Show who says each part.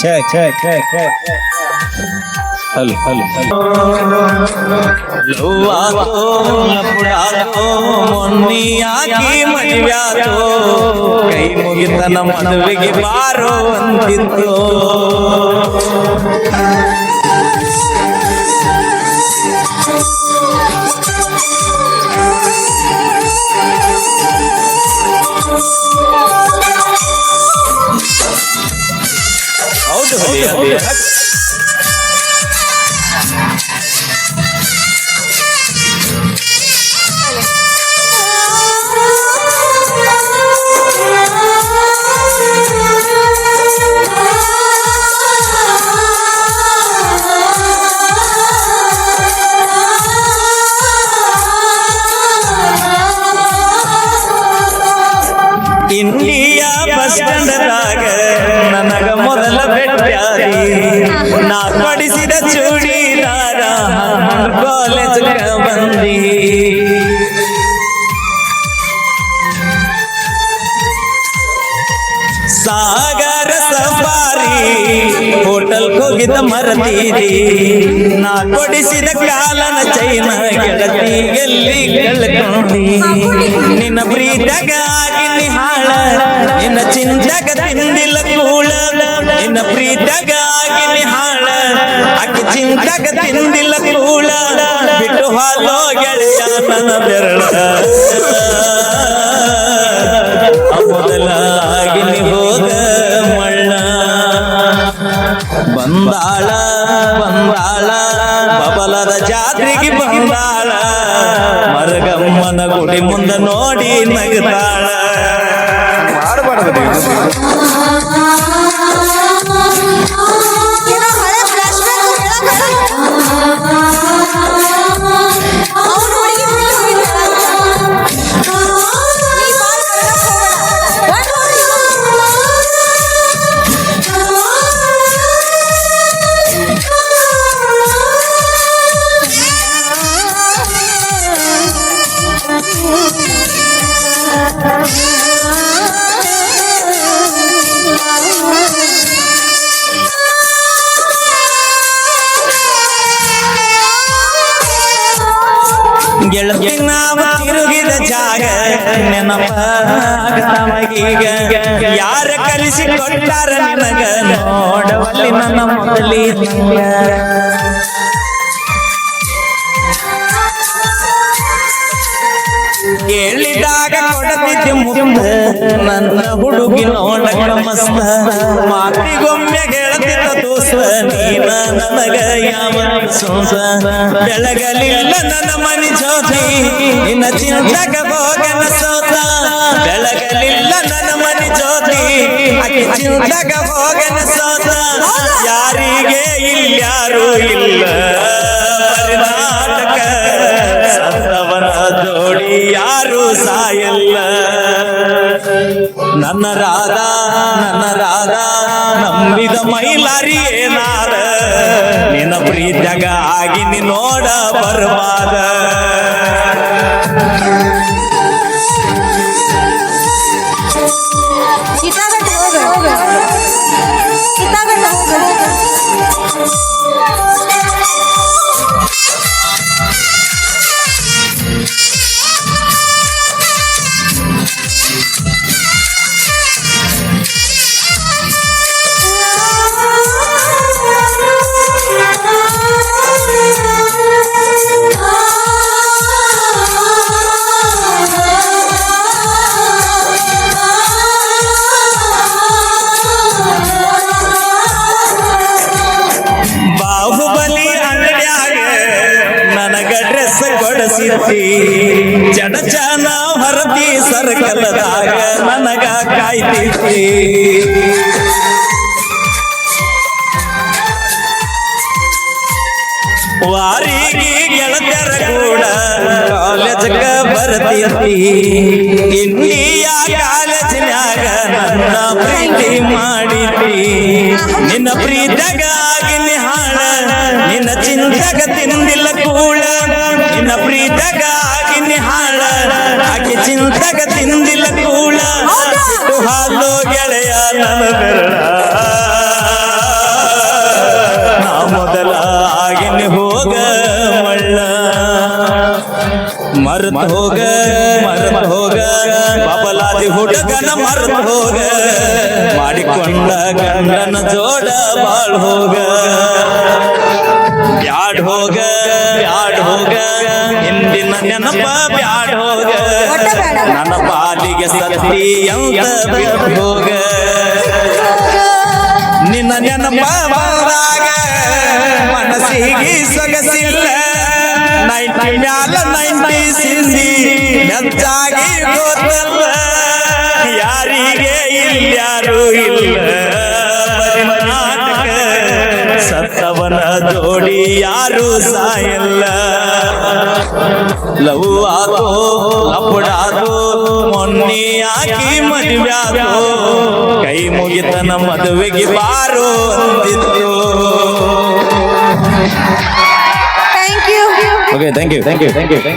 Speaker 1: check, check, check, check. Hello hello
Speaker 2: ಲವ್ವಾತೋ ಲಪುಡಾತೋ ಮೊನ್ನಿಯಾಗಿ ಮದುವ್ಯಾತೋ ಕೈ ಮುಗಿತನ ಮದುವೆಗೆ ಬಾರೋ ಅಂತಿತ್ತು ಹೌದು ಹೌದು ಇಂಡಿಯಾ ಬಸ್ ಸ್ಟ್ಯಾಂಡದಾಗ ನನಗ ಮೊದಲ ಭೇಟಿಯಾದಿ ನಾ ಪಡಿಸಿದ ಚೂಡಿದಾರ ಕಾಲೇಜ್ ಬಂದಿ ಹೋಟೆಲ್ ಹೋಗಿದ್ದ ಮರತೀರಿ. ನಾ ಕೊಡಿಸಿದ ಕಾಲನ ಚೈನ ಗೆಳತಿ ಎಲ್ಲಿ ಕಳ್ಕೊಂಡಿ. ನಿನ್ನ ಪ್ರೀತಗಾಗಿ ನಿಹಾಳ ಹಾಳ, ನಿನ್ನ ಚಿಂತಗ ತಿಂದಿಲ್ಲ ಕೂಳ. ನಿನ್ನ ಪ್ರೀತಗಾಗಿ ನಿಹಾಳ ಆಕೆ ಚಿಂತಗ ತಿಂದಿಲ್ಲ ಕೂಳ. ಬಿಟ್ಟು ಹಾಲೋ ಗೆಳೆಯ ನನ್ನ ಬೆರಳ. ಮೊದಲಾಗಿ ಮುಂದೆ ನೋಡಿ ನಗತಾಳ
Speaker 3: ಏನೋ
Speaker 2: ಜಾಗ ನೆನಪ ತಮಗೀಗ ಯಾರ ಕಲಿಸಿ ಕೊಟ್ಟಾರ ನಿನಗ? ನೋಡವಲ್ಲಿ ನನ್ನ ಮೊದಲಿ ಕೇಳಿದಾಗ ಕೊಡತಿದ್ದೆ ಮುಂದ ನನ್ನ ಹುಡುಗಿ ನೋಡಗಳ ಮಸ್ತ ಮಾತಿಗೊಮ್ಮೆ ಗೆಳತಿದ್ದ ನೀನ ನನಗ ಯಾವ ಸೋಸ ಬೆಳಗಲಿಲ್ಲ ನನ್ನ ಮನಿ ಜ್ಯೋತಿ ನಿನ್ನ ಚಿಂತಕ ಭೋಗನ ಸೋತ ಬೆಳಗಲಿಲ್ಲ ನನ್ನ ಮನಿ ಜ್ಯೋತಿ ಆಕೆ ಚಿಂತಕ ಭೋಗನ ಸೋತ, ಯಾರಿಗೆ ಇಲ್ಯಾರು ಇಲ್ಲ ಕರ್ನಾಟಕ ಸತ್ತವನ ಜೋಡಿ ಯಾರು ಸಾಯಲ್ಲ. ನನ್ನ ರಾಧ ನನ್ನ ರಾಧ ನಂಬಿದ ಮೈಲಾರಿ ಏನಾರ ನಿನ್ನ ಪ್ರೀತ್ಯಾಗ ಆಗಿ ನೀ ನೋಡ ಬರ್ಬಾದ ಕೊಡಿಸಿತಿ ಜನ ಹೊರತಿ ಸರ್ಕಲದಾಗ ನನಗ ಕಾಯ್ತಿ ವಾರಿಗೆ ಗೆಳತರ ಕೂಡ ಕಾಲೇಜಕ್ಕ ಬರ್ತಿರ್ತಿ ಇಂಡಿಯ ಕಾಲೇಜಿನಾಗ ನನ್ನ ಪ್ರೀತಿ ಮಾಡಿತಿ ನಿನ್ನ ಪ್ರೀತಗ ನಿಹಾಳ ಹಾಳ ನಿನ್ನ ಚಿಂತಗ ಕೂಳ ನಿನ್ನ ಪ್ರೀತಗಾಗಿ ನಿಹಾಳ. ಆಕೆ ಚಿಂತಕ ತಿಂದಿಲ್ಲ ಕೂಳ. ಬಿಟ್ಟು ಹಾಲು ಗೆಳೆಯ ನನ್ನ ಬೆರಳ. ನಾ ಮೊದಲ ಆಗಿನ ಹೋಗ ಮಳ್ಳ. ಮರ್ತ ಹೋಗ ಮರ್ತ ಹೋಗ. ಬಬಲಾದಿ ಹುಡುಗನ ಮರ್ತ ಹೋಗ. ಮಾಡಿಕೊಂಡ ಗಂಡನ ಜೋಡ ಬಾಳ್ ಹೋಗ. ಬ್ಯಾಡ್ ಹೋಗ ಬ್ಯಾಡ್ ಹೋಗ ಹಿಂದಿನ ನೆನಪ ಬ್ಯಾಡ್ ಹೋಗ. ನನ್ನ ಪಾಲಿಗೆ ಸತಿ ಅಂತ ಹೋಗ. ನಿನ್ನ ನೆನಪ ಬಂದಾಗ ಮನಸ್ಸಿಗೆ ಸೊಗಸಿಲ್ಲ. ನೈಂಟಿ ಮ್ಯಾಲ ನೈಂಟಿ ಸಿಂಧಿ ಹೆಚ್ಚಾಗಿ ಗೊತ್ತಲ್ಲ. ಯಾರಿಗೆ ಇಲ್ಯಾರು ಇಲ್ಲ. ಸತ್ತವನ ಜೋಡಿ ಯಾರು ಸಾಯಲ್ಲ. ಲವ್ ಆದೋ ಅಪ್ಪಡಾದೋ ಮೊನ್ನೆ ಆಕಿ ಮದುವ್ಯಾದೋ ಕೈ ಮುಗಿತನ ಮದುವೆಗೆ ಬಾರೋ ಅಂದಿತ್ತು
Speaker 3: thank you
Speaker 2: okay thank you thank you thank you thank you